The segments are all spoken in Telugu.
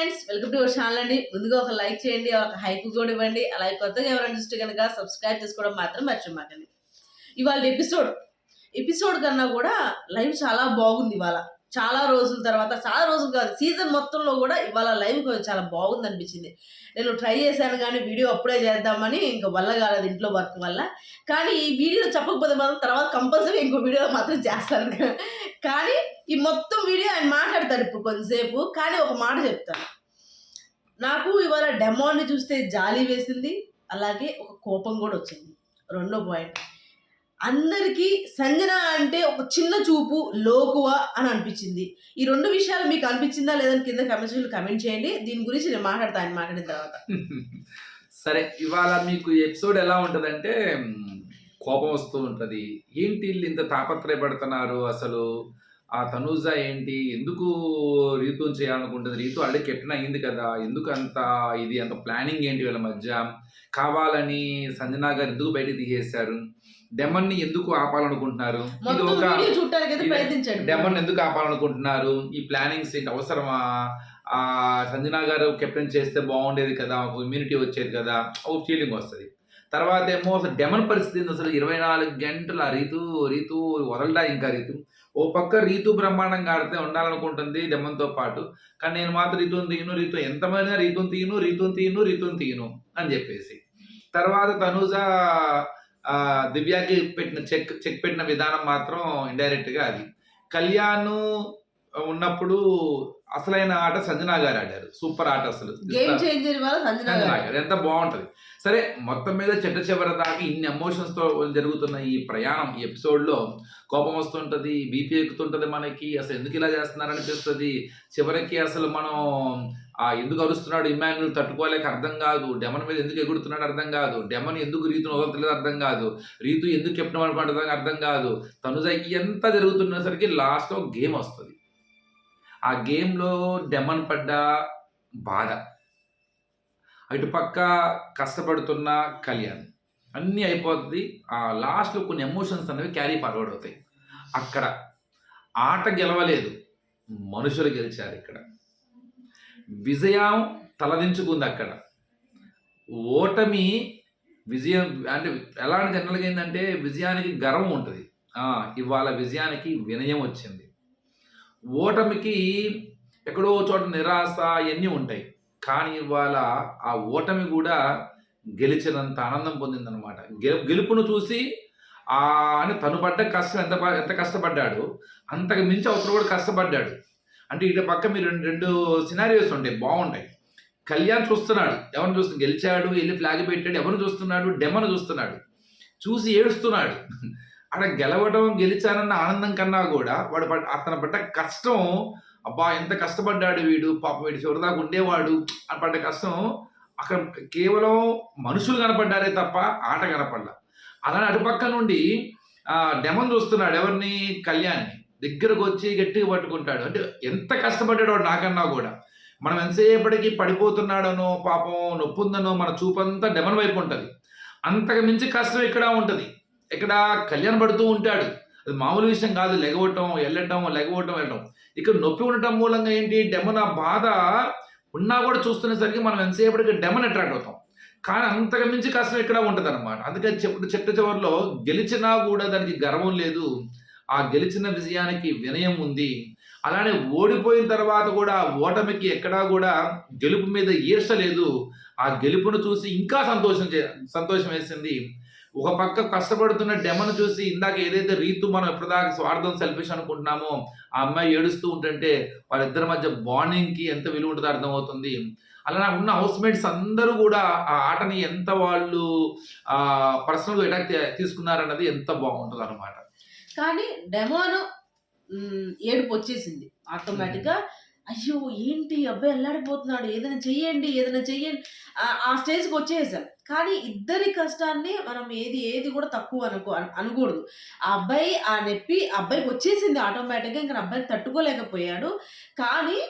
Friends welcome to our channel అండి. ముందుగా ఒక లైక్ చేయండి ఒక హైప్ కూడా ఇవ్వండి. అలాగే కొత్తగా ఎవరైనా చూస్తే కనుక సబ్స్క్రైబ్ చేసుకోవడం మాత్రం మర్చిపోకండి ఇవాళ ఎపిసోడ్ ఎపిసోడ్ కన్నా కూడా లైవ్ చాలా బాగుంది ఇవాళ. చాలా రోజుల తర్వాత చాలా రోజులు కాదు సీజన్ మొత్తంలో కూడా ఇవాళ లైవ్ కొంచెం చాలా బాగుంది అనిపించింది. నేను ట్రై చేశాను కానీ వీడియో అప్పుడే చేద్దామని ఇంకా వల్ల కాలేదు ఇంట్లో వర్క్ వల్ల. కానీ ఈ వీడియో చెప్పకపోతే మాత్రం తర్వాత కంపల్సరీ ఇంకో వీడియో మాత్రం చేస్తాను. కానీ ఈ మొత్తం వీడియో ఆయన మాట్లాడతాడు ఇప్పుడు కొంతసేపు కానీ ఒక మాట చెప్తాను. నాకు ఇవాళ డెమోని చూస్తే జాలి వేసింది అలాగే ఒక కోపం కూడా వచ్చింది. రెండో పాయింట్ అందరికీ సంజన అంటే ఒక చిన్న చూపు లోకువ అని అనిపించింది. ఈ రెండు విషయాలు మీకు అనిపించిందా లేదని కింద కమెంట్ కమెంట్ చేయండి. దీని గురించి నేను మాట్లాడతాను ఆయన మాట్లాడిన తర్వాత. సరే ఇవాళ మీకు ఎపిసోడ్ ఎలా ఉంటుందంటే కోపం వస్తూ ఉంటుంది. ఏంటి వీళ్ళు ఇంత తాపత్రయపడుతున్నారు? అసలు ఆ తనూజ ఏంటి? ఎందుకు రీతుని చేయాలనుకుంటుంది? రీతు ఆల్రెడీ కెప్టెన్ అయింది కదా. ఎందుకు అంత ఇది అంత ప్లానింగ్ ఏంటి వీళ్ళ మధ్య? కావాలని సంజనా గారు ఎందుకు బయటికి తీసేశారు? డెమన్ని ఎందుకు ఆపాలనుకుంటున్నారు? ఇది ఒక డెమన్ ఎందుకు ఆపాలనుకుంటున్నారు? ఈ ప్లానింగ్స్ ఏంటి? అవసరమా? ఆ సంజనా గారు కెప్టెన్ చేస్తే బాగుండేది కదా? ఒక ఇమ్యూనిటీ వచ్చేది కదా? ఒక ఫీలింగ్ వస్తుంది. తర్వాత ఏమో అసలు డెమన్ పరిస్థితి అసలు? ఇరవై నాలుగు గంటలు రీతు రీతు వదలడా ఇంకా రీతు? ఓ పక్క రీతు బ్రహ్మాండంగా ఆడితే ఉండాలనుకుంటుంది డెమన్తో పాటు. కానీ నేను మాత్రం రీతుని తీయను రీతు ఎంతమంది రీతుని తీయను రీతుని తీయను రీతుని తీయను అని చెప్పేసి. తర్వాత తనూజ ఆ, దివ్యాకి పెట్టిన చెక్ చెక్ పెట్టిన విధానం మాత్రం ఇండైరెక్ట్గా అది. కళ్యాణ్ ఉన్నప్పుడు అసలైన ఆట సంజనా గారు ఆడారు. సూపర్ ఆట అసలు. సంజన గారు. ఎంత బాగుంటది. సరే మొత్తం మీద చెట్ట చివరి దాకా ఇన్ని ఎమోషన్స్తో జరుగుతున్న ఈ ప్రయాణం ఈ ఎపిసోడ్లో కోపం వస్తుంటుంది బీపీ ఎక్కుతుంటుంది మనకి అసలు ఎందుకు ఇలా చేస్తున్నారనిపిస్తుంది చివరికి అసలు మనం ఆ ఎందుకు అరుస్తున్నాడు ఇమాన్యుల్ తట్టుకోలేక అర్థం కాదు. డెమన్ మీద ఎందుకు ఎగురుతున్నాడు అర్థం కాదు. డెమన్ ఎందుకు రీతును వదలట్లేదు అర్థం కాదు. రీతు ఎందుకు కెప్టెన్ అనుకుంటుంది అర్థం కాదు. తనుజ ఎంత జరుగుతున్నసరికి లాస్ట్లో గేమ్ వస్తుంది. ఆ గేమ్లో డెమన్ పడ్డ బాధ. అటుపక్క కష్టపడుతున్న కళ్యాణ్. అన్నీ అయిపోతుంది ఆ లాస్ట్లో కొన్ని ఎమోషన్స్ అనేవి క్యారీ ఫార్వర్డ్ అవుతాయి. అక్కడ ఆట గెలవలేదు. మనుషులు గెలిచారు ఇక్కడ. విజయం తలదించుకుంది అక్కడ. ఓటమి విజయం అంటే ఎలాంటి జనరల్గా ఏంటంటే విజయానికి గర్వం ఉంటుంది. ఇవాళ విజయానికి వినయం వచ్చింది. ఓటమికి ఎక్కడో చోట నిరాశ ఇవన్నీ ఉంటాయి. కానీ ఇవాళ ఆ ఓటమి కూడా గెలిచినంత ఆనందం పొందిందనమాట గెలు గెలుపును చూసి ఆ అని తను పడ్డ కష్టం ఎంత ప- ఎంత కష్టపడ్డాడు అంతకు మించి అవతల కూడా కష్టపడ్డాడు. అంటే ఇటు పక్క మీరు రెండు రెండు సినారియోస్ ఉంటాయి బాగుంటాయి కళ్యాణ్ చూస్తున్నాడు ఎవరిని చూస్తు గెలిచాడు వెళ్ళి ఫ్లాగ్ పెట్టాడు ఎవరిని చూస్తున్నాడు డెమను చూస్తున్నాడు. చూసి ఏడుస్తున్నాడు. అక్కడ గెలవడం గెలిచానన్న ఆనందం కన్నా కూడా వాడు పడ్డ అతను పడ్డ కష్టం అబ్బా ఎంత కష్టపడ్డాడు వీడు? పాప వీడు చివరిదాకా ఉండేవాడు. అని పడ్డ కష్టం అక్కడ కేవలం మనుషులు కనపడ్డారే తప్ప ఆట కనపడలా. అలానే అటుపక్క నుండి డెమన్ చూస్తున్నాడు ఎవరిని? కళ్యాణ్ని. దగ్గరకు వచ్చి గట్టిగా పట్టుకుంటాడు. అంటే ఎంత కష్టపడ్డాడో వాడు నాకన్నా కూడా. మనం ఎంతసేపటికి పడిపోతున్నాడనో పాపం నొప్పుందనో మన చూపంతా డెమన్ వైపు ఉంటుంది. అంతకు మించి కష్టం ఇక్కడ ఉంటుంది. ఇక్కడ కళ్యాణ్ పడుతూ ఉంటాడు. అది మామూలు విషయం కాదు. లెగవటం వెళ్ళటం లెగవటం వెళ్ళటం. ఇక్కడ నొప్పి ఉండటం మూలంగా ఏంటి? డెమన్ ఆ బాధ ఉన్నా కూడా చూస్తునేసరికి మనం ఎంతసేపటికి డెమన్ అట్రాక్ట్ అవుతాం. కానీ అంతకు మించి కష్టం ఇక్కడ ఉంటుంది అనమాట అందుకని చెప్పు చెట్టు చివరిలో గెలిచినా కూడా దానికి గర్వం లేదు. ఆ గెలిచిన విజయానికి వినయం ఉంది. అలానే ఓడిపోయిన తర్వాత కూడా ఓటమికి ఎక్కడా కూడా గెలుపు మీద ఈర్ష లేదు. ఆ గెలుపును చూసి ఇంకా సంతోషం చే- సంతోషం వేసింది ఒక పక్క కష్టపడుతున్న డెమను చూసి ఇందాక ఏదైతే రీతు మనం ఎప్పటిదాకా స్వార్థం సెల్ఫిష్ అనుకుంటున్నామో ఆ అమ్మాయి ఏడుస్తూ ఉంటుంటే వాళ్ళిద్దరి మధ్య బాండింగ్కి ఎంత విలువ ఉంటుందో అర్థమవుతుంది. అలా ఉన్న హౌస్ మేట్స్ అందరూ కూడా ఆ ఆటని ఎంత వాళ్ళు పర్సనల్గా పర్సనల్ అటాక్ తీసుకున్నారన్నది ఎంత బాగుంటుంది అనమాట కానీ డెమోను ఏడుపు వచ్చేసింది. ఆటోమేటిక్గా అయ్యో ఏంటి? అబ్బాయి అల్లాడిపోతున్నాడు. ఏదైనా చెయ్యండి ఏదైనా చెయ్యండి. ఆ- స్టేజ్కి వచ్చేసాం. కానీ ఇద్దరి కష్టాన్ని మనం ఏది ఏది కూడా తక్కువ అనుకో అనకూడదు. ఆ అబ్బాయి ఆ నొప్పి ఆ అబ్బాయికి వచ్చేసింది ఆటోమేటిక్గా. ఇంకా అబ్బాయిని తట్టుకోలేకపోయాడు. కానీ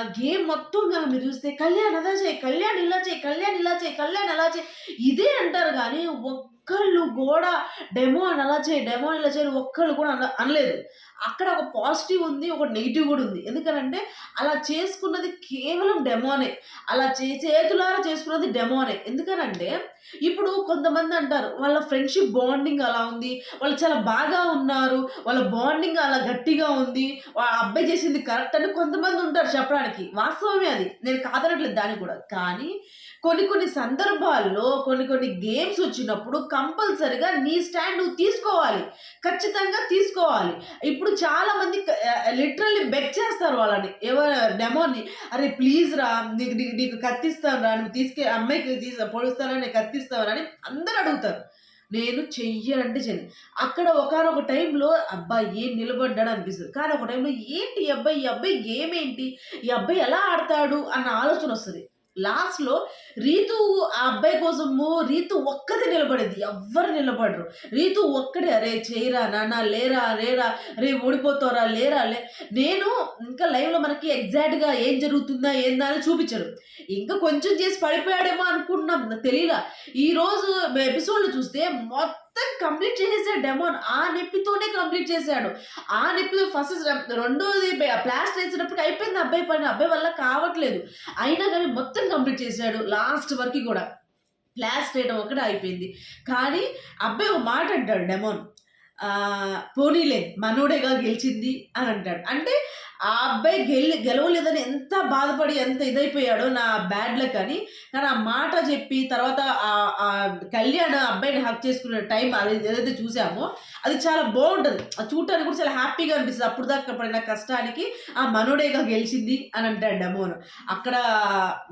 గేమ్ మొత్తం కనుక మీరు చూస్తే కళ్యాణ్ అలా చేయి కళ్యాణ్ ఇలా చేయి కళ్యాణ్ ఇలా చేయి కళ్యాణ్ అలా చేయి. ఇదే అంటారు కానీ ఒక్క ఒక్కళ్ళు కూడా డెమో అని అలా చేయి డెమో అని ఇలా చేయి ఒక్కళ్ళు కూడా అన అనలేదు. అక్కడ ఒక పాజిటివ్ ఉంది ఒక నెగిటివ్ కూడా ఉంది. ఎందుకనంటే అలా చేసుకున్నది కేవలం డెమోనే అలా చే చేతులారా చేసుకున్నది డెమోనే ఎందుకనంటే ఇప్పుడు కొంతమంది అంటారు వాళ్ళ ఫ్రెండ్షిప్ బాండింగ్ అలా ఉంది వాళ్ళు చాలా బాగా ఉన్నారు వాళ్ళ బాండింగ్ అలా గట్టిగా ఉంది అబ్బాయి చేసింది కరెక్ట్ అని కొంతమంది ఉంటారు చెప్పడానికి. వాస్తవమే అది. నేను కాదనట్లేదు దాన్ని కూడా. కానీ కొన్ని కొన్ని సందర్భాల్లో కొన్ని కొన్ని గేమ్స్ వచ్చినప్పుడు కంపల్సరిగా నీ స్టాండ్ నువ్వు తీసుకోవాలి. ఖచ్చితంగా తీసుకోవాలి. ఇప్పుడు చాలామంది లిటరల్లీ బెక్ చేస్తారు వాళ్ళని. ఎవరు డెమోని అరే ప్లీజ్ రా నీకు నీకు నీకు కత్తిస్తాను రా నువ్వు తీసుకే అమ్మాయికి తీసి పొడుస్తానని నేను కత్తిస్తాను అని అందరు అడుగుతారు. నేను చెయ్యనంటే చెయ్యను. అక్కడ ఒకనొక టైంలో అబ్బాయి ఏం నిలబడ్డాడు అనిపిస్తుంది. కానీ ఒక టైంలో ఏంటి ఈ అబ్బాయి? ఈ అబ్బాయి గేమ్ ఏంటి? ఈ అబ్బాయి ఎలా ఆడతాడు? అన్న ఆలోచన వస్తుంది. లాస్ట్లో రీతు ఆ అబ్బాయి కోసము రీతు ఒక్కదే నిలబడేది ఎవ్వరు నిలబడరు. రీతు ఒక్కడే అరే చేయరా నాన్న లేరా లేరా రే ఓడిపోతారా లేరా లే నేను ఇంకా లైవ్లో మనకి ఎగ్జాక్ట్గా ఏం జరుగుతుందా ఏందా అని చూపించరు. ఇంకా కొంచెం చేసి పడిపోయాడేమో అనుకుంటున్నాం తెలియలా. ఈరోజు ఎపిసోడ్లు చూస్తే మొత్తం మొత్తం కంప్లీట్ చేసేసాడు డెమోన్ ఆ నొప్పితోనే కంప్లీట్ చేశాడు ఆ నొప్పితో ఫస్ట్ రెండోది ప్లాస్టర్ వేసినప్పుడు అయిపోయింది అబ్బాయి పని. అబ్బాయి వల్ల కావట్లేదు. అయినా కానీ మొత్తం కంప్లీట్ చేశాడు లాస్ట్ వరకు కూడా. ప్లాస్ట్ వేయడం ఒకటే అయిపోయింది. కానీ అబ్బాయి ఒక మాట అంటాడు డెమోన్ పోనీలే మనోడేగా గెలిచింది అని అంటాడు. అంటే ఆ అబ్బాయి గెలి గెలవలేదని ఎంత బాధపడి ఎంత ఇదైపోయాడో నా బ్యాడ్ లక్ అని. కానీ ఆ మాట చెప్పి తర్వాత ఆ- కళ్యాణ్ అబ్బాయిని హక్ చేసుకునే టైం అది ఏదైతే చూసామో అది చాలా బాగుంటుంది. అది చూడటానికి కూడా చాలా హ్యాపీగా అనిపిస్తుంది. అప్పుడు దాకా పడిన కష్టానికి ఆ మనోడేగా గెలిచింది అని అంటాడు డెమోన్. అక్కడ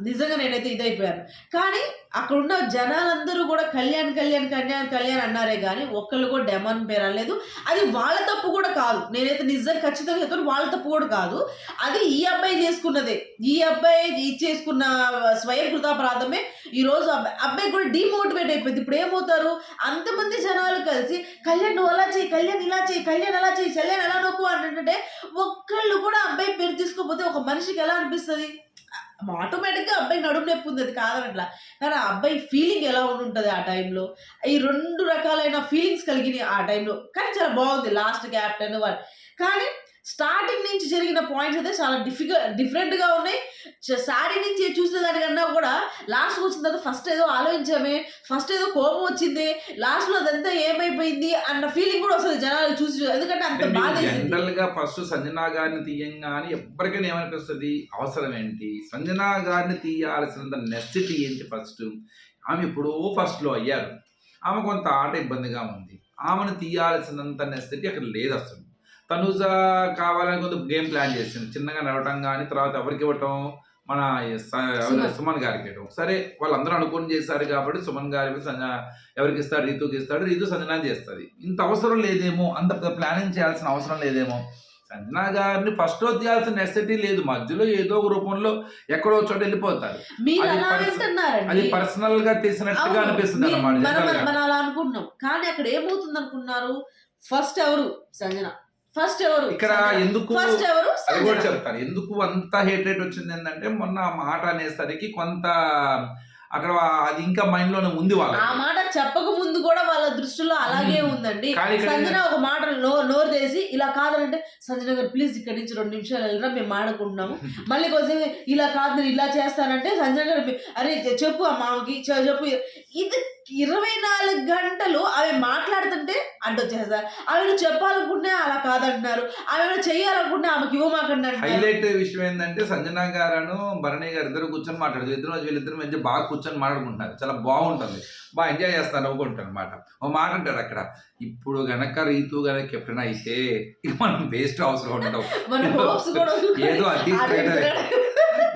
నిజంగా నేనైతే ఇదైపోయాను. కానీ అక్కడ ఉన్న జనాలందరూ కూడా కళ్యాణ్ కళ్యాణ్ కళ్యాణ్ కళ్యాణ్ అన్నారే కానీ ఒక్కళ్ళు కూడా డెమోన్ పేరు అనలేదు. అది వాళ్ళ తప్పు కూడా కాదు. నేనైతే నిజంగా ఖచ్చితంగా చెప్తాను వాళ్ళ తప్పు కూడా కాదు. అది ఈ అబ్బాయి చేసుకున్నదే. ఈ అబ్బాయి ఇది చేసుకున్న స్వయం కృతాపరాధమే ఈరోజు అబ్బాయి. అబ్బాయి కూడా డిమోటివేట్ అయిపోయింది. ఇప్పుడు ఏమవుతారు? అంతమంది జనాలు కలిసి కళ్యాణ్ నువ్వు అలా చేయి కళ్యాణ్ ఇలా చేయి కళ్యాణ్ అలా చేయి కళ్యాణ్ ఎలా నొక్కు అంటే ఒక్కళ్ళు కూడా అబ్బాయి పేరు తీసుకోకపోతే ఒక మనిషికి ఎలా అనిపిస్తుంది? ఆటోమేటిక్గా అబ్బాయి నడుము నొప్పి ఉంది అది కాదనట్లా. కానీ ఆ అబ్బాయి ఫీలింగ్ ఎలా ఉండుంటుంది ఆ టైంలో ఈ రెండు రకాలైన ఫీలింగ్స్ కలిగినాయి ఆ టైంలో కానీ చాలా బాగుంది లాస్ట్ క్యాప్టెన్ వాళ్ళు కానీ స్టార్టింగ్ నుంచి జరిగిన పాయింట్స్ అయితే చాలా డిఫికల్ట్ డిఫరెంట్గా ఉన్నాయి. సారీ నుంచి చూసిన దానికన్నా కూడా లాస్ట్ వచ్చిన తర్వాత ఫస్ట్ ఏదో ఆలోచించామే ఫస్ట్ ఏదో కోపం వచ్చింది లాస్ట్లో అదంతా ఏమైపోయింది అన్న ఫీలింగ్ కూడా వస్తుంది జనాలు చూసి ఎందుకంటే అంత బాధ జనరల్గా ఫస్ట్ సంజనా గారిని తీయంగానే ఎప్పటికైనా ఏమనిపిస్తుంది? అవసరం ఏంటి? సంజనా గారిని తీయాల్సినంత నెసిటీ ఏంటి ఫస్ట్ ఆమె ఎప్పుడో ఫస్ట్లో అయ్యారు. ఆమె కొంత ఆట ఇబ్బందిగా ఉంది. ఆమెను తీయాల్సినంత నెసిటీ అక్కడ లేదు అసలు. తనుజ కావాలని కొంత గేమ్ ప్లాన్ చేసింది. చిన్నగా నడవటం కానీ తర్వాత ఎవరికి ఇవ్వటం? మన? సుమన్. గారికి ఇవ్వటం. సరే వాళ్ళందరూ అనుకుని చేశారు కాబట్టి సుమన్ గారికి సంజ ఎవరికి ఇస్తాడు? రీతుకి ఇస్తాడు. రీతు సంజనా చేస్తుంది. ఇంత అవసరం లేదేమో? అంత ప్లానింగ్ చేయాల్సిన అవసరం లేదేమో? సంజనా గారిని ఫస్ట్లో తీయాల్సిన నెసెసిటీ లేదు. మధ్యలో ఏదో ఒక రూపంలో ఎక్కడో చోట వెళ్ళిపోతారు. అది పర్సనల్గా తీసినట్టుగా. అనిపిస్తుంది అనమాట మనం అలా అనుకుంటున్నాం. కానీ అక్కడ ఏమవుతుంది అనుకున్నారు ఫస్ట్ ఎవరు? సంజన. ఫస్ట్ ఎవరు? ఇక్కడ ఎందుకు ఫస్ట్ ఎవరు? అది కూడా చెప్తాను. ఎందుకు అంత హేట్ రేట్ వచ్చింది ఏంటంటే మొన్న మాట అనేసరికి కొంత అక్కడ అది ఇంకా మైండ్లోనే ఉంది ఆ వాళ్ళకి మాట చెప్పక ముందు కూడా వాళ్ళ దృష్టిలో అలాగే. ఉందండి. సంజన ఒక మాట నో నోరు తెరిసి ఇలా కాదంటే సంజన గారు ప్లీజ్ ఇక్కడి నుంచి రెండు నిమిషాలు వెళ్ళరా మేము మాడుకుంటున్నాము మళ్ళీ కొంచెం ఇలా కాదు ఇలా చేస్తానంటే సంజన గారు అరే చెప్పు ఆ మామకి చెప్పు. ఇది ఇరవై నాలుగు గంటలు ఆమె మాట్లాడుతుంటే అడ్డొచ్చేస్తారు ఆమెను చెప్పాలనుకుంటే అలా కాదంటున్నారు. ఆమెను చేయాలనుకుంటే ఆమెకి ఇవ్వమాకండి హైలైట్ విషయం ఏంటంటే సంజనా గారు భరణి గారు ఇద్దరు కూర్చొని మాట్లాడుతూ ఇద్దరు వీళ్ళిద్దరు మంచి బాగా కూర్చొని మాట్లాడుకుంటారు చాలా బాగుంటుంది. బాగా ఎంజాయ్ చేస్తారు నవ్వుకుంటారు అనమాట ఓ మాట అంటారు అక్కడ ఇప్పుడు గనక రీతు గనక కెప్టెన్ అయితే మనం వేస్ట్ అవసరం ఉండవు ఏదో అదే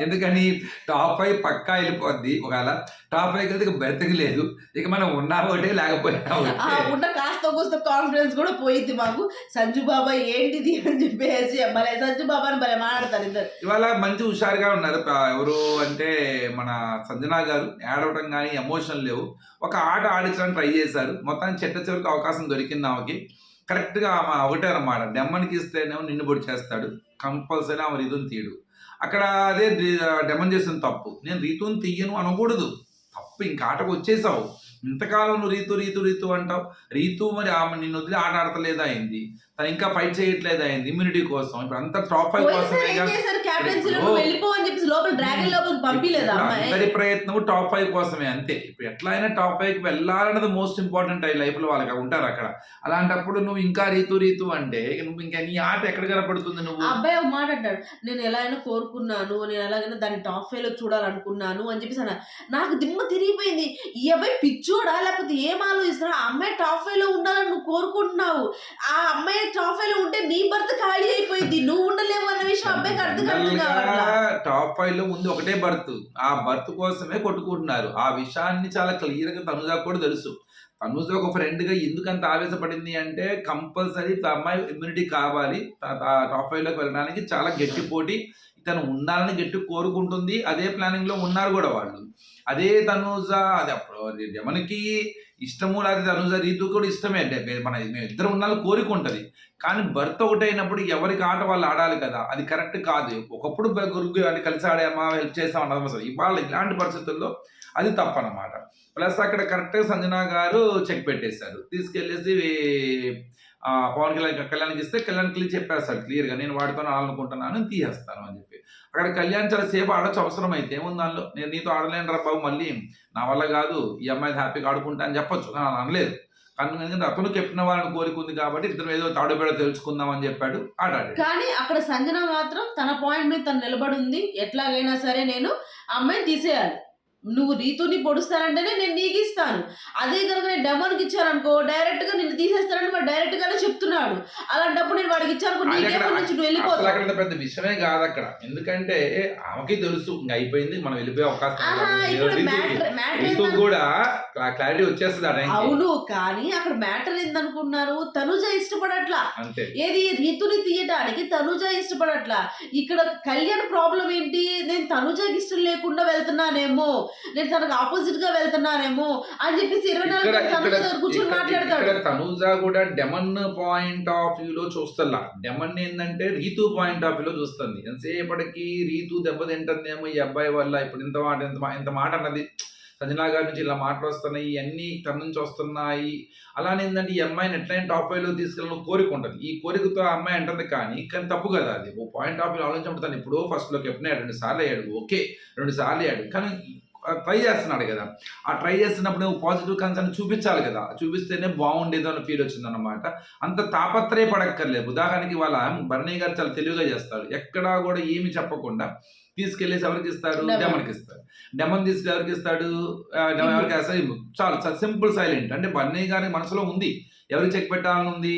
ఎందుకని? టాప్ ఫైవ్ పక్కా వెళ్ళిపోద్ది ఒకవేళ. టాప్ ఫైవ్ వెళ్తే బెర్తకి లేదు. ఇక మనం ఉన్నా ఒకటే లేకపోయినా ఉన్న కాస్త కోస్త కాన్ఫిడెన్స్ కూడా పోయింది మాకు. సంజు బాబా ఏంటిది అని చెప్పేసి భలే సంజు బాబా అని భలే మాట్లాడతారు ఇద్దరు. ఇవాళ మంచి హుషారుగా ఉన్నారు. ఎవరు అంటే మన సంజనా గారు. ఏడవటం కానీ ఎమోషన్ లేవు. ఒక ఆట ఆడించడానికి ట్రై చేశారు. మొత్తానికి చెట్ట చివరికి అవకాశం దొరికింది ఆమెకి. కరెక్ట్గా ఆమె ఒకటే అనమాట డెమ్మన్కి ఇస్తేనేమో నిన్ను పొడి చేస్తాడు కంపల్సరీ ఆమె రీతుని తీయడు అక్కడ అదే రి- డెమన్ చేసిన తప్పు. నేను రీతుని తీయను అనకూడదు. తప్పు ఇంకా ఆటకు వచ్చేసావు. ఇంతకాలం నువ్వు రీతు రీతు రీతు అంటావు. రీతు మరి ఆమె నిన్ను వదిలి ఆట ఆడతలేదా అయింది తను ఇంకా ఫైట్ చేయట్లేదా అయింది ఇమ్యూనిటీ కోసం. ఇప్పుడు అంతా టాప్ ఫైవ్ అందరి ప్రయత్నం టాప్ ఫైవ్ కోసమే అంతే. ఇప్పుడు ఎట్లా అయినా టాప్ ఫైవ్కి వెళ్ళాలన్నది మోస్ట్ ఇంపార్టెంట్ అయ్యి లైఫ్లో వాళ్ళకి ఉంటారు అక్కడ. అలాంటప్పుడు నువ్వు ఇంకా రీతు రీతు అంటే నువ్వు ఇంకా నీ ఆట ఎక్కడ కనపడుతుంది నువ్వు? అబ్బాయి ఒక మాట అంటాడు. నేను ఎలా అయినా కోరుకున్నాను నేను ఎలాగైనా దాన్ని టాప్ ఫైవ్లో చూడాలనుకున్నాను అని చెప్పేసి అన్న నాకు దిమ్మ తిరిగిపోయింది. ఈ అబ్బాయి పిచ్చోడా? లేకపోతే ఏం ఆలోచిస్తున్నా అమ్మాయి టాప్ ఫైవ్లో ఉండాలని నువ్వు కోరుకుంటున్నావు. ఆ అమ్మాయి టాప్లో ఉంటే నీ భర్త ఖాళీ అయిపోయింది. నువ్వు ఉండలేవు అన్న విషయం అబ్బాయికి అర్థం కావట్లా టాప్ ఫైవ్లో ఉంది ఒకటే బర్త్ ఆ బర్త్ కోసమే కొట్టుకుంటున్నారు. ఆ విషయాన్ని చాలా క్లియర్గా తనుజా కూడా తెలుసు. తనుజ ఒక ఫ్రెండ్గా ఎందుకు అంత ఆవేశపడింది అంటే కంపల్సరీ అమ్మాయి ఇమ్యూనిటీ కావాలి. టాప్ ఫైవ్లోకి వెళ్ళడానికి చాలా గట్టి పోటీ. తను ఉండాలని గట్టి కోరుకుంటుంది. అదే ప్లానింగ్లో ఉన్నారు కూడా వాళ్ళు. అదే తనుజ అది అప్పుడు మనకి ఇష్టము లేకపోతే అనుసరి రీతు కూడా ఇష్టమే అంటే మన మేము ఇద్దరు ఉండాలని కోరిక ఉంటుంది. కానీ భర్త ఒకటైనప్పుడు ఎవరికి ఆట వాళ్ళు ఆడాలి కదా? అది కరెక్ట్ కాదు. ఒకప్పుడు గురుగు అని కలిసి ఆడామా హెల్ప్ చేస్తాం అసలు ఇవాళ ఇలాంటి పరిస్థితుల్లో అది తప్పనమాట. ప్లస్ అక్కడ కరెక్ట్గా సంజన గారు చెక్ పెట్టేశారు. తీసుకెళ్ళేసి పవన్ కళ్యాణ్ కళ్యాణ్కి ఇస్తే కళ్యాణ్ క్లియర్ చెప్పేస్తాడు క్లియర్గా నేను వాడితో ఆడాలనుకుంటున్నాను తీసేస్తాను అని చెప్పి. అక్కడ కళ్యాణ్ చాలా సేపు ఆడొచ్చు అవసరం అయితే ఏముంది దానిలో? నేను నీతో ఆడలేను రా బాబు మళ్ళీ. నా వల్ల కాదు ఈ అమ్మాయి హ్యాపీగా ఆడుకుంటా అని చెప్పొచ్చు. కానీ అనలేదు. కానీ ఎందుకంటే అతను కెప్టెన్ వాళ్ళని కోరుకుంది కాబట్టి ఇద్దరు ఏదో తాడుబేడ తెలుసుకుందాం అని చెప్పాడు ఆడాడు. కానీ అక్కడ సంజన మాత్రం తన పాయింట్ మీద తను నిలబడి ఉంది. ఎట్లాగైనా సరే నేను అమ్మాయిని తీసేయాలి. నువ్వు రీతుని పొడుస్తానంటేనే నేను నీకు ఇస్తాను అదే కనుక నేను డెమోన్కి ఇచ్చాననుకో డైరెక్ట్గా నిన్ను తీసేస్తానని డైరెక్ట్ గానే చెప్తున్నాడు. అలాంటప్పుడు నేను వాడికి ఇచ్చాను నుంచి నువ్వు వెళ్ళిపోతావు పెద్ద విషయమే కాదు అక్కడ. ఎందుకంటే ఆమెకి తెలుసు ఇంకా అయిపోయింది మనం వెళ్ళిపోయే అవకాశం కూడా క్లారిటీ వచ్చేస్తుంది అవును కానీ అక్కడ మ్యాటర్ ఏందనుకున్నారు తనుజ ఇష్టపడట్లా. ఏది రీతుని తీయటానికి తనుజ ఇష్టపడట్లా. ఇక్కడ కళ్యాణ్ ప్రాబ్లం ఏంటి? నేను తనుజకి ఇష్టం లేకుండా వెళ్తున్నానేమో. నేను తనకు ఆపోజిట్గా వెళ్తున్నానేమో అని చెప్పేసి ఇరవై నాలుగు కూర్చొని మాట్లాడతాడు. తనూజ కూడా డెమన్ పాయింట్ ఆఫ్ వ్యూ లో చూస్తల్లా. డెమన్ ఏంటంటే రీతు పాయింట్ ఆఫ్ వ్యూ లో చూస్తుంది. ఎంతసేపటికి రీతు దెబ్బతింటుందేమో ఈ అబ్బాయి వల్ల ఇప్పుడు ఇంత మాట ఇంత ఇంత మాట అన్నది. సంజనా గారి నుంచి ఇలా మాటలు వస్తున్నాయి ఇవన్నీ తన నుంచి వస్తున్నాయి. అలానే ఏంటంటే ఈ అమ్మాయిని ఎట్లయినా టాప్ ఫైవ్లో తీసుకెళ్ళిన కోరిక ఉంటుంది. ఈ కోరికతో ఆ అమ్మాయి అంటుంది కానీ కానీ తప్పు కదా అది. ఓ పాయింట్ ఆఫ్ వ్యూ ఆలోచించినప్పుడు తను ఇప్పుడు ఫస్ట్లో కెప్టెన్ అయ్యాడు రెండు సార్లు అయ్యాడు. ఓకే రెండు సార్లు అయ్యాడు. కానీ ట్రై చేస్తున్నాడు కదా. ఆ ట్రై చేస్తున్నప్పుడు నువ్వు పాజిటివ్ కన్సర్న్ చూపించాలి కదా. చూపిస్తేనే బాగుండేది అని ఫీల్ వచ్చింది అనమాట అంత తాపత్రయపడక్కర్లేదు. ఉదాహరణకి వాళ్ళ భరణి గారు చాలా తెలివిగా చేస్తారు. ఎక్కడా కూడా ఏమి చెప్పకుండా తీసుకెళ్ళేసి ఎవరికి ఇస్తారు? డెమన్. డెమన్కి ఇస్తారు. డెమన్ తీసుకెళ్ళి ఎవరికి ఇస్తాడు? ఎవరికి చాలా సింపుల్ సైలెంట్. అంటే బన్నీ గారి మనసులో ఉంది. ఎవరికి చెక్ పెట్టాలని ఉంది.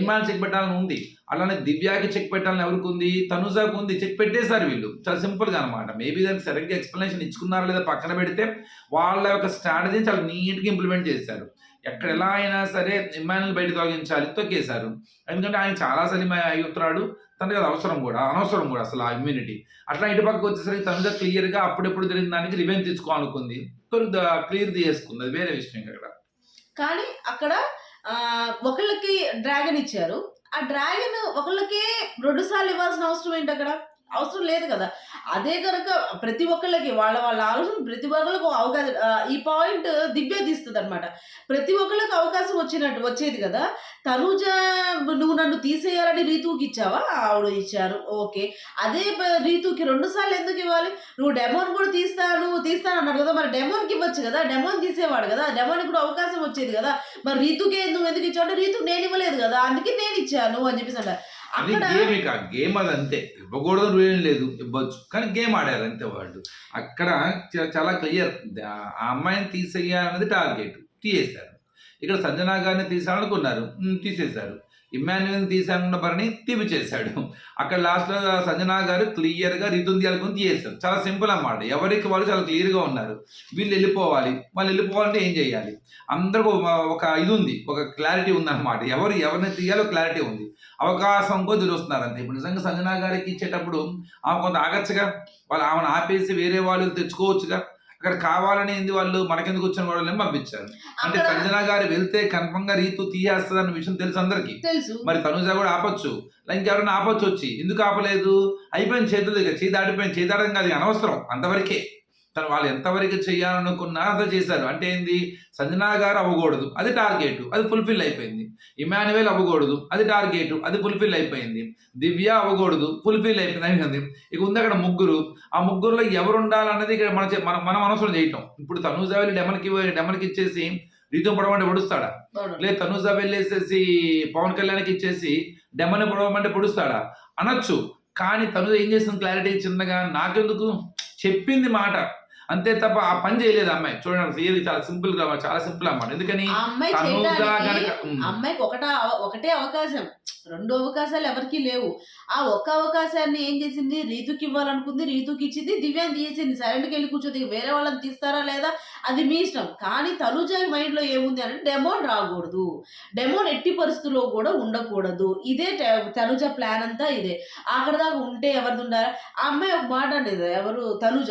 ఇమాన్ చెక్ పెట్టాలని ఉంది. అలానే దివ్యాకి చెక్ పెట్టాలని ఎవరికి ఉంది? తనుజాకు ఉంది. చెక్ పెట్టేశారు వీళ్ళు. చాలా సింపుల్గా అనమాట మేబీ దానికి సరిగ్గా ఎక్స్ప్లెనేషన్ ఇచ్చుకున్నారా లేదా పక్కన పెడితే వాళ్ళ యొక్క స్ట్రాటజీని చాలా నీట్గా ఇంప్లిమెంట్ చేశారు. ఎక్కడ ఎలా అయినా సరే ఇమానుల్ బయట తొలగించాలి తొక్కేశారు. ఎందుకంటే ఆయన చాలా సలిమ అవుతున్నాడు తనకి అది అవసరం కూడా అనవసరం కూడా అసలు ఆ ఇమ్యూనిటీ అట్లా ఇటు పక్కకు వచ్చేసరికి తనుజ క్లియర్గా అప్పుడెప్పుడు జరిగిన దానికి రివెంజ్ తీసుకోవాలనుకుంది. క్లియర్ చేసుకుంది అది వేరే విషయం అక్కడ కానీ అక్కడ ఒకళ్ళకి డ్రాగన్ ఇచ్చారు. ఆ డ్రాగన్ ఒకళ్ళకే రెండు సార్లు ఇవ్వాల్సిన అవసరం ఏంటి అక్కడ? అవసరం లేదు కదా. అదే కనుక ప్రతి ఒక్కళ్ళకి వాళ్ళ వాళ్ళ ఆలోచన ప్రతి ఒక్కళ్ళకు అవకాశం ఈ పాయింట్ దివ్య తీస్తుంది అనమాట ప్రతి ఒక్కళ్ళకి అవకాశం వచ్చినట్టు వచ్చేది కదా? తనుజ నువ్వు నన్ను తీసేయాలని రీతుకి ఇచ్చావా? ఆవిడ ఇచ్చారు. ఓకే. అదే రీతుకి రెండు సార్లు ఎందుకు ఇవ్వాలి? నువ్వు డెమోన్ కూడా తీస్తాను తీస్తాను అన్నాడు కదా? మరి డెమోన్కి ఇవ్వచ్చు కదా? డెమోన్ తీసేవాడు కదా? డెమోన్కి కూడా అవకాశం వచ్చేది కదా? మరి రీతుకే నువ్వు ఎందుకు ఇచ్చావు? అంటే రీతుకు నేను ఇవ్వలేదు కదా? అందుకే నేను ఇచ్చాను అని చెప్పేసి అంటారు. అది గేమ్ ఇక గేమ్ అది అంతే. ఇవ్వకూడదు రూల్ లేదు. ఇవ్వచ్చు. కానీ గేమ్ ఆడారు అంతే వాళ్ళు. అక్కడ చాలా క్లియర్. ఆ అమ్మాయిని తీసేయాలన్నది టార్గెట్. తీసేశారు. ఇక్కడ సంజనా గారిని తీసాలనుకున్నారు తీసేశారు. ఇమ్మాన్యువల్ తీసానున్న భరణి తీపి చేశాడు అక్కడ లాస్ట్లో సంజనా గారు క్లియర్గా రితుని తీయాలనుకుని తీసేశారు. చాలా సింపుల్ అన్నమాట. ఎవరికి వాళ్ళు చాలా క్లియర్గా ఉన్నారు. వీళ్ళు వెళ్ళిపోవాలి. వాళ్ళు వెళ్ళిపోవాలంటే ఏం చేయాలి? అందరూ ఒక- ఒక ఇది ఉంది. ఒక క్లారిటీ ఉందన్నమాట. ఎవరు ఎవరిని తీయాలో క్లారిటీ ఉంది. అవకాశం కొద్ది వస్తున్నారు అంతే ఇప్పుడు నిజంగా సంజనా గారికి ఇచ్చేటప్పుడు ఆమె కొంత ఆగచ్చుగా? వాళ్ళు ఆమెను ఆపేసి వేరే వాళ్ళు తెచ్చుకోవచ్చుగా? అక్కడ కావాలని ఏంది వాళ్ళు? మనకెందుకు వచ్చిన వాళ్ళని పంపించారు. అంటే సంజనా గారు వెళ్తే కన్ఫర్మ్గా రీతు తీయేస్తుంది అన్న విషయం తెలుసు అందరికి. తెలుసు. మరి తనుజ కూడా ఆపొచ్చు. ఇంకెవరైనా ఆపొచ్చు వచ్చి ఎందుకు ఆపలేదు? అయిపోయింది చేతులు దగ్గర చేయి దాటిపోయింది చేయి దాటం కాదు అనవసరం అంతవరకే. తను వాళ్ళు ఎంతవరకు చేయాలనుకున్నారో అంత చేశారు. అంటే ఏంది? సంజనా గారు అవ్వకూడదు. అది టార్గెట్. అది ఫుల్ఫిల్ అయిపోయింది. ఇమాన్యువల్ అవ్వకూడదు. అది టార్గెట్. అది ఫుల్ఫిల్ అయిపోయింది. దివ్య అవ్వకూడదు. ఫుల్ఫిల్ అయిపోయింది. అయిపోయింది ఇక ఉంది అక్కడ ముగ్గురు. ఆ ముగ్గురులో ఎవరు ఉండాలన్నది ఇక్కడ మన మన మనం అనవసరం చేయటం. ఇప్పుడు తనూజ వెళ్ళి డెమన్కి డెమన్కి ఇచ్చేసి రీతు పొడవంటే పొడుస్తాడా. లేదు తనూజ వెళ్ళేసేసి పవన్ కళ్యాణ్కి ఇచ్చేసి డెమన్ పొడవమంటే పొడుస్తాడా? అనొచ్చు. కానీ తను ఏం చేస్తుంది క్లారిటీ చిన్నగా నాకెందుకు? చెప్పింది మాట. అంతే తప్ప ఆ పని చేయలేదు అమ్మాయి. చూడండి ఇది చాలా సింపుల్గా చాలా సింపుల్ అన్నమాట. ఎందుకని? అమ్మాయికి ఒకట ఒకటే అవకాశం. రెండు అవకాశాలు ఎవరికి లేవు. ఆ ఒక్క అవకాశాన్ని ఏం చేసింది? రీతుకి ఇవ్వాలనుకుంది రీతుకి ఇచ్చింది దివ్యాన్ని తీసింది సైలెంట్కి వెళ్ళి కూర్చోది వేరే వాళ్ళని తీస్తారా లేదా? అది మీ ఇష్టం. కానీ తనుజ మైండ్లో ఏముంది అంటే డెమోన్ రాకూడదు. డెమోన్ ఎట్టి పరిస్థితుల్లో కూడా ఉండకూడదు. ఇదే తనుజ ప్లాన్ అంతా ఇదే. అక్కడ దాకా ఉంటే ఎవరిది ఉండాలి? ఆ అమ్మాయి ఒక మాట అనేది ఎవరు? తనుజ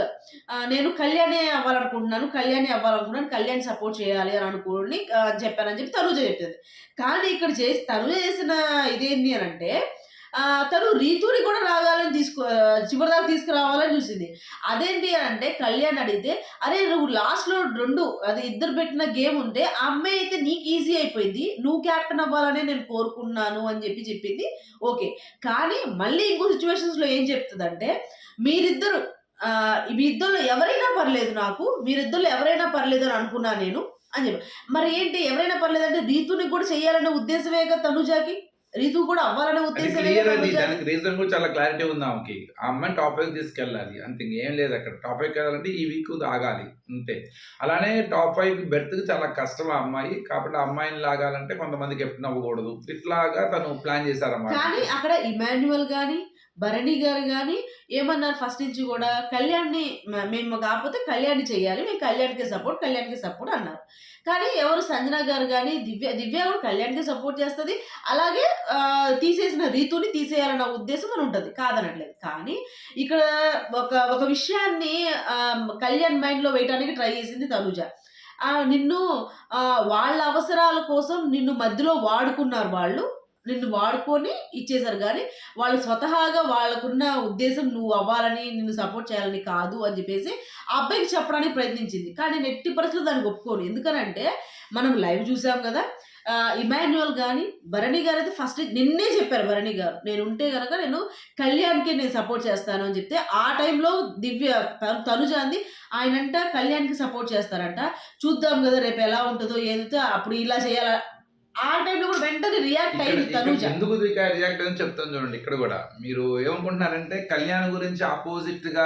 నేను కళ్యాణి అవ్వాలనుకుంటున్నాను కళ్యాణి అవ్వాలనుకుంటున్నాను కళ్యాణ్ సపోర్ట్ చేయాలి అని అనుకోని చెప్పానని చెప్పి తనుజ చెప్పేది. కానీ ఇక్కడ చేసి తనుజ చేసిన ఇదేంటి అని అంటే తను రీతుని కూడా రాగాలని తీసుకు చివరిదాకా తీసుకురావాలని చూసింది. అదేంటి అని అంటే కళ్యాణ్ అడిగితే అరే నువ్వు లాస్ట్లో రెండు అది ఇద్దరు పెట్టిన గేమ్ ఉంటే ఆ అమ్మాయి అయితే నీకు ఈజీ అయిపోయింది. నువ్వు క్యాప్టెన్ అవ్వాలనే నేను కోరుకున్నాను అని చెప్పి చెప్పింది. ఓకే. కానీ మళ్ళీ ఇంకో సిచ్యువేషన్స్లో ఏం చెప్తుందంటే మీరిద్దరు మీ ఇద్దరు ఎవరైనా పర్లేదు నాకు మీరిద్దరు ఎవరైనా పర్లేదు అని అనుకున్నా నేను అని చెప్పి. మరి ఏంటి ఎవరైనా పర్లేదంటే రీతుని కూడా చేయాలనే ఉద్దేశమే కదా తనుజాకి? రీతు కూడా అవ్వాలనే క్లియర్ అది తనుజాకి. దానికి రీజన్ కూడా చాలా క్లారిటీ ఉంది ఆమెకి. ఆ అమ్మాయిని టాప్ ఫైవ్ తీసుకెళ్ళాలి. అంతే ఇంకేం లేదు అక్కడ. టాప్ ఫైవ్ వెళ్ళాలంటే ఈ వీక్ ఆగాలి. అంతే. అలానే టాప్ ఫైవ్ బెర్త్కి చాలా కష్టం ఆ అమ్మాయి. కాబట్టి ఆ అమ్మాయిని లాగాలంటే కొంతమంది కెప్టెన్ అవ్వకూడదు ఇట్లాగా తను ప్లాన్ చేశారన్నమాట. కానీ అక్కడ ఇమాన్యువల్ గాని భరణి గారు కానీ ఏమన్నారు ఫస్ట్ నుంచి కూడా? కళ్యాణ్ని మేము కాకపోతే కళ్యాణ్ చేయాలి మేము కళ్యాణ్కి సపోర్ట్ కళ్యాణ్కి సపోర్ట్ అన్నారు. కానీ ఎవరు సంజన గారు కానీ దివ్య దివ్య కూడా కళ్యాణ్కి సపోర్ట్ చేస్తుంది. అలాగే తీసేసిన రీతుని తీసేయాలన్న ఉద్దేశం అని ఉంటుంది. కాదనట్లేదు. కానీ ఇక్కడ ఒక ఒక విషయాన్ని కళ్యాణ్ మైండ్లో వేయడానికి ట్రై చేసింది తనుజ. నిన్ను వాళ్ళ అవసరాల కోసం నిన్ను మధ్యలో వాడుకున్నారు వాళ్ళు. నిన్ను వాడుకొని ఇచ్చేశారు. కానీ వాళ్ళు స్వతహాగా వాళ్ళకున్న ఉద్దేశం నువ్వు అవ్వాలని నిన్ను సపోర్ట్ చేయాలని కాదు అని చెప్పేసి ఆ అబ్బాయికి చెప్పడానికి ప్రయత్నించింది. కానీ నేను ఎట్టి పరిస్థితులు దానికి ఒప్పుకోను. ఎందుకనంటే మనం లైవ్ చూసాం కదా ఇమాన్యువల్ కానీ భరణి గారు అయితే ఫస్ట్ నిన్నే చెప్పారు భరణి గారు నేను ఉంటే కనుక నేను కళ్యాణ్కి నేను సపోర్ట్ చేస్తాను అని చెప్తే ఆ టైంలో దివ్య తను- తనుజ అంది ఆయనంట కళ్యాణ్కి సపోర్ట్ చేస్తారంట. చూద్దాం కదా రేపు ఎలా ఉంటుందో ఏదైతే అప్పుడు ఇలా చేయాలా ఆ టైంలో కూడా వెంటనే రియాక్ట్ అయింది తనుజ. ఎందుకు రియాక్ట్ అని చెప్తాను చూడండి ఇక్కడ కూడా. మీరు ఏమనుకుంటున్నారంటే కళ్యాణ్ గురించి ఆపోజిట్గా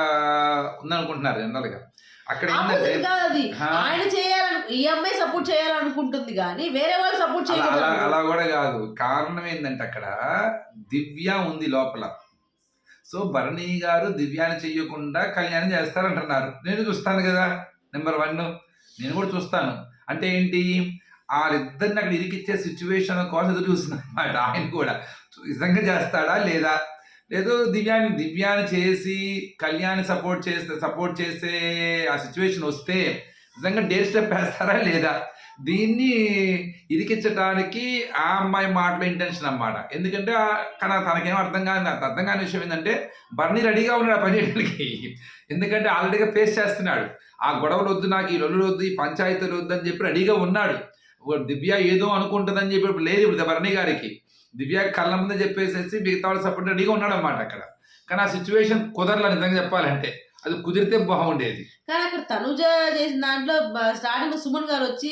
ఉందనుకుంటున్నారు జనరల్గా అక్కడ అది. ఆయన చేయాలను ఈ అమ్మాయి సపోర్ట్ చేయాలనుకుంటుంది కానీ వేరే వాళ్ళు సపోర్ట్ చేయకూడదు. అలా కూడా కాదు. కారణం ఏంటంటే అక్కడ దివ్య ఉంది లోపల. సో భరణి గారు దివ్యాన్ని చెయ్యకుండా కళ్యాణం చేస్తారంటున్నారు. నేను చూస్తాను కదా నెంబర్ వన్. నేను కూడా చూస్తాను. అంటే ఏంటి? వాళ్ళిద్దరిని అక్కడ ఇరికిచ్చే సిచ్యువేషన్ కోసం ఎదురు చూస్తుంది అనమాట ఆయన కూడా. నిజంగా చేస్తాడా లేదా? లేదు దివ్యాన్ని దివ్యాన్ని చేసి కళ్యాణ్ సపోర్ట్ చేస్తే సపోర్ట్ చేసే ఆ సిచ్యువేషన్ వస్తే నిజంగా డేర్ స్టెప్ వేస్తారా లేదా? దీన్ని ఇరికించడానికి ఆ అమ్మాయి మాటలో ఇంటెన్షన్ అన్నమాట. ఎందుకంటే ఆ- కానీ తనకేం అర్థం కాదు నాకు అర్థం కాని విషయం ఏంటంటే బర్నీ రెడీగా ఉన్నాడు ఆ పని చేయడానికి. ఎందుకంటే ఆల్రెడీగా ఫేస్ చేస్తున్నాడు. ఆ గొడవలు వద్దు నాకు ఈ రొల్లు వద్దు ఈ పంచాయతీలు వద్దు అని చెప్పి రెడీగా ఉన్నాడు. దివ్య ఏదో అనుకుంటుందని చెప్పి ఇప్పుడు లేదు ఇప్పుడు భరణి గారికి. దివ్య కళ్ళ ముందే చెప్పేసేసి మిగతా వాళ్ళు సపోర్ట్ రెడీగా ఉన్నాడు అన్నమాట అక్కడ. కానీ ఆ సిచ్యువేషన్ కుదరలే నిజంగా చెప్పాలంటే. అది కుదిరితే బాగుండేది. కానీ అక్కడ తనుజ చేసిన దాంట్లో స్టార్టింగ్ సుమన్ గారు వచ్చి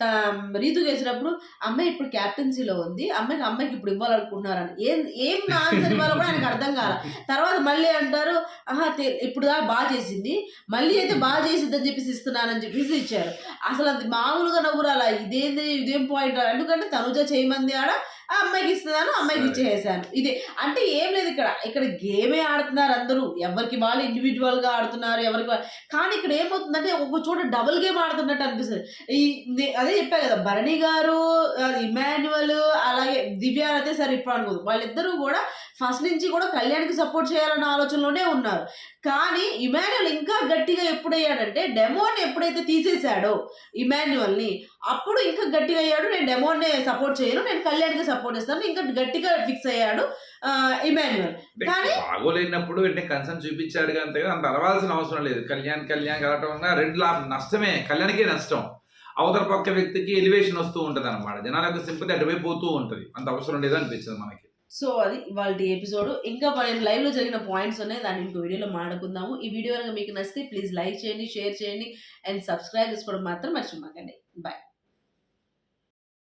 త- రీతు చేసినప్పుడు అమ్మాయి ఇప్పుడు క్యాప్టెన్సీలో ఉంది అమ్మాయికి అమ్మాయికి ఇప్పుడు ఇవ్వాలనుకుంటున్నారని. ఏం ఏం ఆన్సర్ ఇవ్వాలో కూడా ఆయనకు అర్థం కాల. తర్వాత మళ్ళీ అంటారు ఆహా ఇప్పుడు బాగా చేసింది మళ్ళీ అయితే బాగా చేసిద్దని చెప్పేసి ఇస్తున్నానని చెప్పేసి ఇచ్చారు. అసలు అది మామూలుగా నవ్వురాలా? ఇదేంది ఇదేం పాయింట్ ఎందుకంటే తనుజ చేయమంది ఆడ ఆ అమ్మాయికి ఇస్తున్నాను అమ్మాయికి. ఇచ్చేసాను ఇదే అంటే ఏం లేదు ఇక్కడ. ఇక్కడ గేమే ఆడుతున్నారు అందరూ. ఎవరికి వాళ్ళు ఇండివిజువల్గా ఆడుతున్నారు ఎవరికి కానీ ఇక్కడ ఏమవుతుందంటే ఒక చోట డబుల్ గేమ్ ఆడుతున్నట్టు అనిపిస్తుంది. ఈ అదే చెప్పా కదా భరణి గారు ఇమాన్యువల్ అలాగే దివ్య అయితే సరే ఇప్పుడు అనుకోదు వాళ్ళిద్దరూ కూడా ఫస్ట్ నుంచి కూడా కళ్యాణ్కి సపోర్ట్ చేయాలన్న ఆలోచనలోనే ఉన్నారు. కానీ ఇమాన్యువల్ ఇంకా గట్టిగా ఎప్పుడయ్యాడంటే డెమోని ఎప్పుడైతే తీసేశాడో ఇమాన్యువల్ని అప్పుడు ఇంకా గట్టిగా అయ్యాడు నేను డెమోనే సపోర్ట్ చేయను నేను కళ్యాణ్కి సపోర్ట్ చేస్తాను ఇంకా గట్టిగా ఫిక్స్ అయ్యాడు ఇమాన్యువల్ కానీ- బాగోలేనప్పుడు వెంటనే కన్సర్న్ చూపించాడు కానీ అంతే అంత అరవాల్సిన అవసరం లేదు. కళ్యాణ్ కళ్యాణ్ కలగటం వల్ల రెండు లాభం నష్టమే కళ్యాణ్కే నష్టం. అవతల పక్క వ్యక్తికి ఎలివేషన్ వస్తూ ఉంటది అనమాట జనాల యొక్క సింపతి అటువైపు పోతూ ఉంటది. అంత అవసరం లేదు అనిపించింది మనకి. సో అది ఇవాళ ఎపిసోడ్ ఇంకా నేను లైవ్లో జరిగిన పాయింట్స్ ఉన్నాయి దాన్ని ఇంకో వీడియోలో మాట్లాడుకుందాము. ఈ వీడియో కనుక మీకు నచ్చితే ప్లీజ్ లైక్ చేయండి షేర్ చేయండి అండ్ సబ్స్క్రైబ్ చేసుకోవడం మాత్రం మర్చిపోకండి. బాయ్